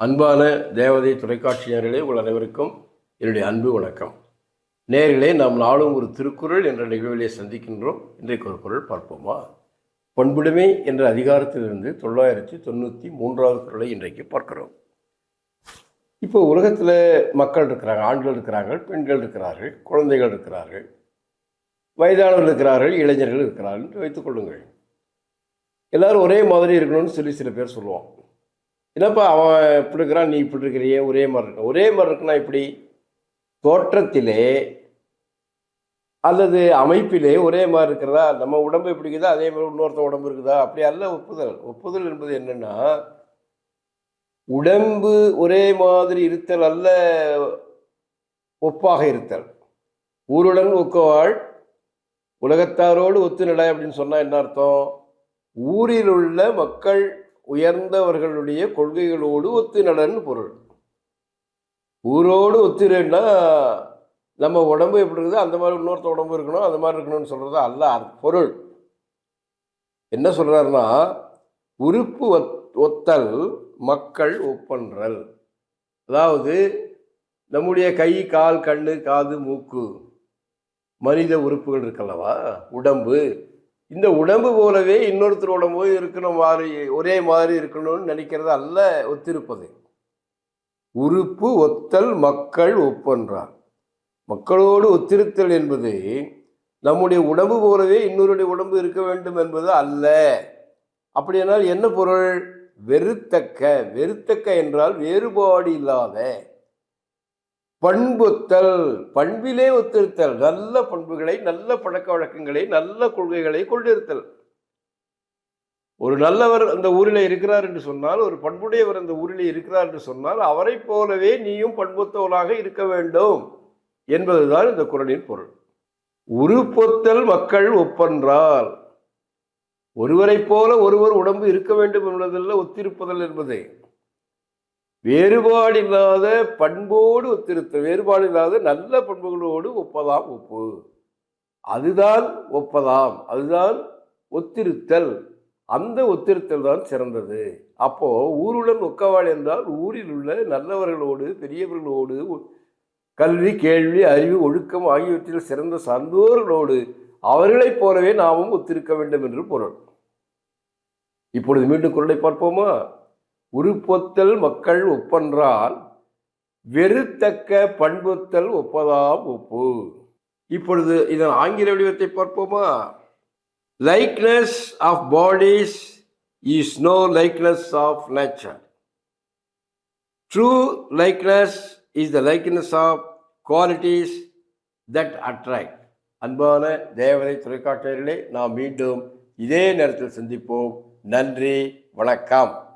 அன்பான தேவதை தொலைக்காட்சி நேயர்களே உங்கள் அனைவருக்கும் என்னுடைய அன்பு வணக்கம். நேர்களே நாம் நாளும் ஒரு திருக்குறள் என்ற நிகழ்விலே சந்திக்கின்றோம். இன்றைக்கு ஒரு குரல் பார்ப்போமா? பண்புடைமை என்ற அதிகாரத்திலிருந்து தொள்ளாயிரத்தி தொண்ணூற்றி மூன்றாவது குறளை இன்றைக்கு பார்க்கிறோம். இப்போ உலகத்தில் மக்கள் இருக்கிறாங்க ஆண்கள் இருக்கிறார்கள் பெண்கள் இருக்கிறார்கள் குழந்தைகள் இருக்கிறார்கள் வயதானவர்கள் இருக்கிறார்கள் இளைஞர்கள் இருக்கிறார்கள் என்று எல்லோரும் ஒரே மாதிரி இருக்கணும்னு சொல்லி சில பேர் சொல்லுவோம் என்னப்பா அவன் இப்படி இருக்கிறான் நீ இப்படி இருக்கிறியே ஒரே மாதிரி இருக்க? ஒரே மாதிரி இருக்குன்னா இப்படி தோற்றத்திலே அல்லது அமைப்பிலே ஒரே மாதிரி இருக்கிறதா? நம்ம உடம்பு எப்படி இருக்குதா? அதே மாதிரி இன்னொருத்தன் உடம்பு இருக்குதா? அப்படி அல்ல ஒப்புதல். ஒப்புதல் என்பது என்னன்னா உடம்பு ஒரே மாதிரி இருத்தல் அல்ல ஒப்பாக இருத்தல். ஊருடன் ஒக்கவாள் உலகத்தாரோடு ஒத்து நட அப்படின்னு சொன்னால் என்ன அர்த்தம்? ஊரில் உள்ள மக்கள் உயர்ந்தவர்களுடைய கொள்கைகளோடு ஒத்து நடன்னு பொருள். ஊரோடு ஒத்துறேன்னா நம்ம உடம்பு எப்படி இருக்குது? அந்த மாதிரி இன்னொருத்த உடம்பு இருக்கணும் அந்த மாதிரி இருக்கணும்னு சொல்கிறது அல்ல பொருள். என்ன சொல்கிறாருன்னா உறுப்பு ஒத் ஒத்தல் மக்கள் ஒப்பன்றல். அதாவது நம்முடைய கை கால் கண்ணு காது மூக்கு மனித உறுப்புகள் இருக்கல்லவா? உடம்பு. இந்த உடம்பு போலவே இன்னொருத்தர் உடம்பு இருக்கிற மாதிரி ஒரே மாதிரி இருக்கணும்னு நினைக்கிறது அல்ல ஒத்திருப்பது. உறுப்பு ஒத்தல் மக்கள் ஒப்பொன்றார். மக்களோடு ஒத்திருத்தல் என்பது நம்முடைய உடம்பு போலவே இன்னொருடைய உடம்பு இருக்க வேண்டும் என்பது அல்ல. அப்படியானால் என்ன பொருள்? வெறுத்தக்க. வெறுத்தக்க என்றால் வேறுபாடு இல்லாத பண்புத்தல் பண்பிலே ஒத்திருத்தல் நல்ல பண்புகளை நல்ல பழக்க வழக்கங்களை நல்ல கொள்கைகளை கொண்டிருத்தல். ஒரு நல்லவர் அந்த ஊரில் இருக்கிறார் என்று சொன்னால் ஒரு பண்புடையவர் அந்த ஊரில் இருக்கிறார் என்று சொன்னால் அவரை போலவே நீயும் பண்புத்தவனாக இருக்க வேண்டும் என்பதுதான் இந்த குரலின் பொருள். உருப்பொத்தல் மக்கள் ஒப்பன்றால் ஒருவரைப் போல ஒருவர் உடம்பு இருக்க வேண்டும் என்பதல்ல ஒத்திருப்பதல் என்பது. வேறுபாடில்லாத பண்போடு ஒத்திருத்தல். வேறுபாடு இல்லாத நல்ல பண்புகளோடு ஒப்பதாம் ஒப்பு. அதுதான் ஒப்பதாம். அதுதான் ஒத்திருத்தல். அந்த ஒத்திருத்தல் தான் சிறந்தது. அப்போ ஊருடன் ஒக்கவாள் என்றால் ஊரில் உள்ள நல்லவர்களோடு பெரியவர்களோடு கல்வி கேள்வி அறிவு ஒழுக்கம் ஆகியவற்றில் சிறந்த சார்ந்தோர்களோடு அவர்களைப் போலவே நாமும் ஒத்திருக்க வேண்டும் என்று பொருள். இப்பொழுது மீண்டும் குரலை பார்ப்போமா? உருப்பொத்தல் மக்கள் ஒப்பென்றால் வெறுத்தக்க பண்புத்தல் ஒப்பதாம் ஒப்பு. இப்பொழுது இதன் ஆங்கில வடிவத்தை பார்ப்போமா? Likeness of bodies is no likeness of nature true likeness is the likeness of qualities that attract அன்பான தேவதை தொலைக்காட்சியர்களே நாம் மீண்டும் இதே நேரத்தில் சந்திப்போம். நன்றி வணக்கம்.